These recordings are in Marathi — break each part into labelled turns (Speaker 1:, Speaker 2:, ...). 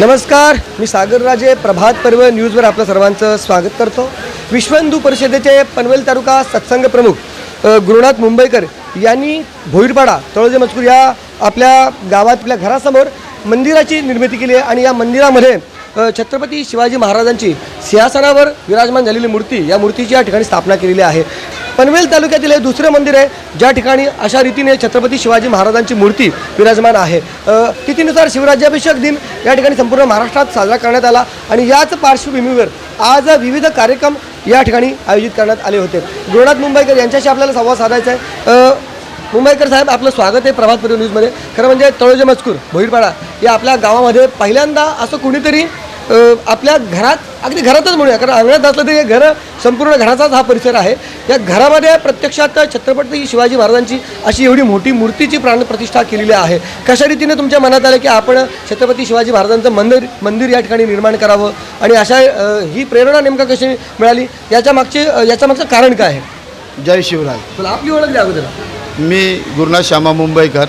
Speaker 1: नमस्कार मी सागरराजे प्रभात पर्व न्यूजवर आपलं सर्वांचं स्वागत करतो. विश्व हिंदू परिषदेचे पनवेल तालुका सत्संग प्रमुख गुरुनाथ मुंबईकर यांनी भोईरपाडा तळोजे मजकूर या आपल्या गावात आपल्या घरासमोर मंदिराची निर्मिती केली आहे आणि या मंदिरामध्ये छत्रपती शिवाजी महाराजांची सिंहासनावर विराजमान झालेली मूर्ती या मूर्तीची या ठिकाणी स्थापना केलेली आहे. पनवेल तालुक्यातील हे दुसरं मंदिर आहे. ज्या ठिकाणी अशा रीतीने छत्रपती शिवाजी महाराजांची मूर्ती विराजमान आहे. तिथीनुसार शिवराज्याभिषेक दिन या ठिकाणी संपूर्ण महाराष्ट्रात साजरा करण्यात आला आणि याच पार्श्वभूमीवर आज विविध कार्यक्रम या ठिकाणी आयोजित करण्यात आले होते. गुरुनाथ मुंबईकर यांच्याशी आपल्याला संवाद साधायचा आहे. मुंबईकर साहेब आपलं स्वागत आहे प्रभात न्यूजमध्ये. खरं म्हणजे तळोजे मजकूर भोईरपाडा या आपल्या गावामध्ये पहिल्यांदा असं कुणीतरी आपल्या घरात अगदी घरातच म्हणूया कारण अंगणात असलं तरी हे घर संपूर्ण घराचाच हा परिसर आहे. या घरामध्ये प्रत्यक्षात छत्रपती शिवाजी महाराजांची अशी एवढी मोठी मूर्तीची प्राणप्रतिष्ठा केलेली आहे. कशा रीतीने तुमच्या मनात आलं की आपण छत्रपती शिवाजी महाराजांचं मंदिर मंदिर या ठिकाणी निर्माण करावं आणि अशा ही प्रेरणा नेमका कशी मिळाली? याच्या मागचे याच्या मागचं कारण काय आहे?
Speaker 2: जय शिवराय.
Speaker 1: मला आपली ओळख द्या अगोदर.
Speaker 2: मी गुरुनाथ श्यामा मुंबईकर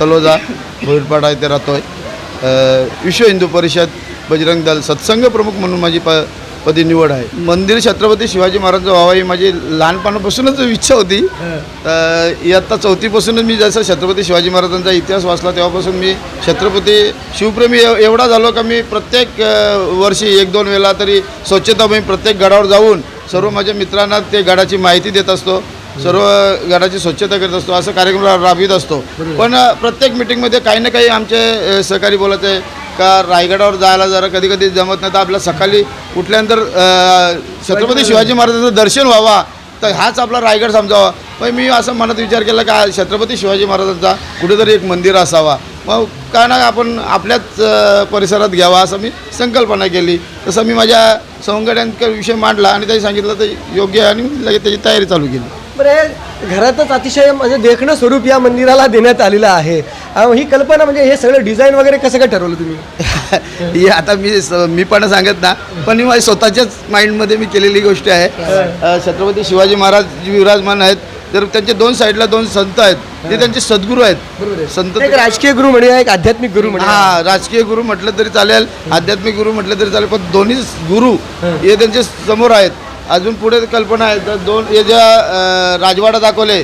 Speaker 2: तलोजा भोईरपाडा इथे राहतो आहे विश्व हिंदू परिषद बजरंग दल सत्संग प्रमुख म्हणून माझी प पदी निवड आहे. मंदिर छत्रपती शिवाजी महाराजांचं व्हावं ही माझी लहानपणापासूनच इच्छा होती. तर इयत्ता चौथीपासूनच मी जसं छत्रपती शिवाजी महाराजांचा इतिहास वाचला तेव्हापासून मी छत्रपती शिवप्रेमी एव- एवढा झालो का मी प्रत्येक वर्षी एक दोन वेळा तरी स्वच्छता मोहीम प्रत्येक गडावर जाऊन सर्व माझ्या मित्रांना ते गडाची माहिती देत असतो. सर्व गडाची स्वच्छता करत असतो. असं कार्यक्रम राबवित असतो. पण प्रत्येक मिटिंगमध्ये काही ना काही आमचे सहकारी बोलत आहे. का रायगडावर जायला जरा कधी कधी जमत नाही तर आपल्या सकाळी उठल्यानंतर छत्रपती शिवाजी महाराजांचं दर्शन व्हावा. तर हाच आपला रायगड समजावा. पण मी असं मनात विचार केला का छत्रपती शिवाजी महाराजांचा कुठेतरी एक मंदिर असावा. मग का ना आपण आपल्याच परिसरात घ्यावा असं मी संकल्पना केली. तसं मी माझ्या सवंगड्यांचा विषय मांडला आणि त्यांनी सांगितलं तर योग्य आहे आणि लगेच त्याची तयारी चालू केली.
Speaker 1: बरं घरातच अतिशय म्हणजे देखणं स्वरूप या मंदिराला देण्यात आलेलं आहे. अहो, ही कल्पना म्हणजे हे सगळं डिझाईन वगैरे कसं काय ठरवलं तुम्ही?
Speaker 2: ही आता मी स- मी पण सांगत ना पण ही माझ्या स्वतःच्याच माइंडमध्ये मी केलेली गोष्ट आहे. अ, छत्रपती शिवाजी महाराज जे विराजमान आहेत. तर त्यांचे दोन साईडला दोन संत आहेत. ते त्यांचे सद्गुरू आहेत. संत
Speaker 1: एक राजकीय गुरु म्हणूया एक आध्यात्मिक गुरु म्हणूया.
Speaker 2: हा राजकीय गुरु म्हटलं तरी चालेल आध्यात्मिक गुरु म्हटलं तरी चालेल पण दोन्ही गुरु हे त्यांच्यासमोर आहेत. अजून पुढे कल्पना आहे. तर दोन हे ज्या राजवाडा दाखवले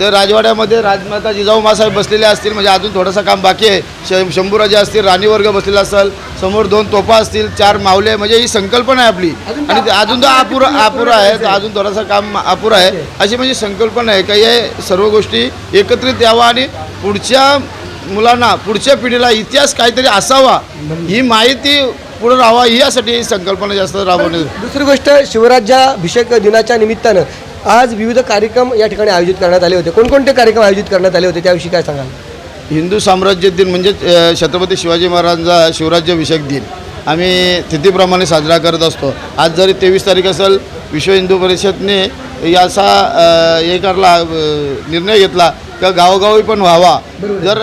Speaker 2: तर राजवाड्यामध्ये राजमाता जिजाऊ मासाहेब बसलेले असतील. म्हणजे अजून थोडंसं काम बाकी आहे. श शंभूराजे असतील राणी वर्ग बसलेला असेल समोर दोन तोफा असतील चार मावले म्हणजे ही संकल्पना आहे आपली. आणि ते अजून तो अपुरा अपुरा आहे. तर अजून थोडंसं काम अपुरं आहे. अशी म्हणजे संकल्पना आहे. का हे सर्व गोष्टी एकत्रित यावा आणि पुढच्या मुलांना पुढच्या पिढीला इतिहास काहीतरी असावा. ही माहिती पुढे राहावा यासाठी ही संकल्पना जास्त राबवण्यात
Speaker 1: दुसरी गोष्ट शिवराज्याभिषेक दिनाच्या निमित्तानं आज विविध कार्यक्रम या ठिकाणी आयोजित करण्यात आले होते. कोणकोणते कार्यक्रम आयोजित करण्यात आले होते त्याविषयी काय सांगाल?
Speaker 2: हिंदू साम्राज्य दिन म्हणजे छत्रपती शिवाजी महाराजांचा शिवराज्याभिषेक दिन. आम्ही तिथीप्रमाणे साजरा करत असतो. आज जरी तेवीस तारीख असेल विश्व हिंदू परिषदने याचा हे करला निर्णय घेतला का गावोगावी पण व्हावा. जर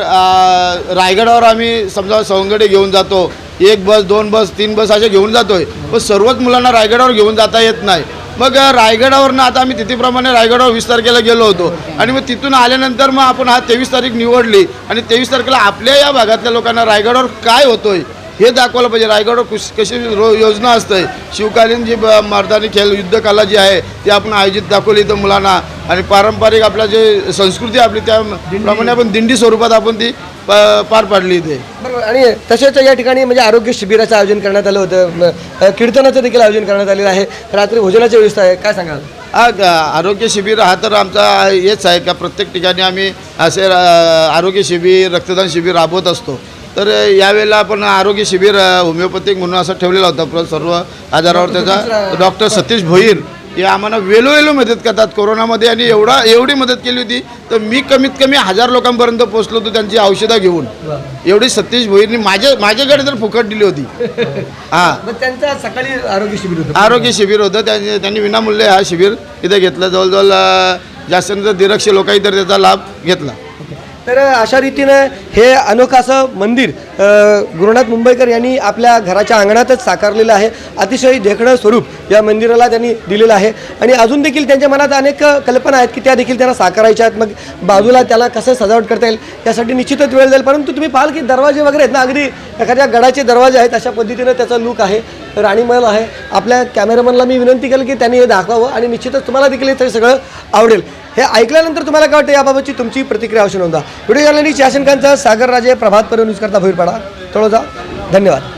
Speaker 2: रायगडावर आम्ही समजा सवंगडी घेऊन जातो एक बस दोन बस तीन बस अशा घेऊन जातोय. मग सर्वच मुलांना रायगडावर घेऊन जाता येत नाही. मग रायगडावरनं आता आम्ही तिथीप्रमाणे रायगडावर वीस तारखेला गेलो होतो. आणि मग तिथून आल्यानंतर मग आपण हा तेवीस तारीख निवडली. आणि तेवीस तारखेला आपल्या या भागातल्या लोकांना रायगडावर काय होतोय हे दाखवलं पाहिजे. रायगडावर कुश कशी रो योजना असते. शिवकालीन जी मर्दानी खेळ युद्धकला जी आहे ती आपण आयोजित दाखवली इथं मुलांना. आणि पारंपरिक आपल्या जे संस्कृती आपली त्याप्रमाणे आपण दिंडी स्वरूपात आपण ती पार पाडली
Speaker 1: बरोबर. आणि तसेच या ठिकाणी म्हणजे आरोग्य शिबिराचं आयोजन करण्यात आलं होतं. अ, कीर्तनाचं देखील आयोजन करण्यात आलेलं आहे. रात्री भोजनाची व्यवस्था आहे. काय सांगाल?
Speaker 2: हा ग- आरोग्य शिबिर हा तर आमचा हेच आहे का? प्रत्येक ठिकाणी आम्ही असे अ, आरोग्य शिबिर रक्तदान शिबिर राबवत असतो. तर यावेळेला आपण आरोग्य शिबिर होमिओपॅथिक म्हणून असं ठेवलेला होता. प्र- सर्व आजारावर त्याचा डॉक्टर सतीश भोईर. हे आम्हाला वेळोवेळी मदत करतात कोरोनामध्ये आणि एवढा एवढी मदत केली होती तर मी कमीत कमी हजार लोकांपर्यंत पोहोचलो होतो त्यांची औषधं घेऊन. एवढी सतीश भोईरनी माझ्या माझ्याकडे तर फुकट दिली होती. हां.
Speaker 1: त्यांचं सकाळी आरोग्य शिबिर होतं.
Speaker 2: आरोग्य शिबिर होतं त्यांनी त्यांनी विनामूल्य हा शिबिर इथे घेतलं. जवळजवळ जास्त दीडशे लोकांनी तर त्याचा लाभ घेतला.
Speaker 1: तर अशा रीतीनं हे अनोखं असं मंदिर गुरुनाथ मुंबईकर यांनी आपल्या घराच्या अंगणातच साकारलेलं आहे. अतिशय देखणं स्वरूप या मंदिराला त्यांनी दिलेलं आहे. आणि अजून देखील त्यांच्या मनात अनेक कल्पना आहेत की त्या देखील त्यांना साकारायच्या आहेत. मग बाजूला त्याला कसं सजावट करता येईल यासाठी निश्चितच वेळ जाईल. परंतु तुम्ही पाहाल की दरवाजे वगैरे आहेत ना अगदी एखाद्या गडाचे दरवाजे आहेत अशा पद्धतीनं त्याचा लुक आहे. राणीमहल आहे. आपल्या कॅमेरामनला मी विनंती केली की त्यांनी हे दाखवावं आणि निश्चितच तुम्हाला देखील हे सगळं आवडेल. हे ऐकल्यानंतर तुम्हाला काय वाटतं याबाबतची तुमची प्रतिक्रिया अवश्य नोंदा. व्हिडिओ जर्नलिस्ट याशन खानचा सागर राजे प्रभात पर्व न्यूज करता भोईरपाडा. तळोजा. धन्यवाद.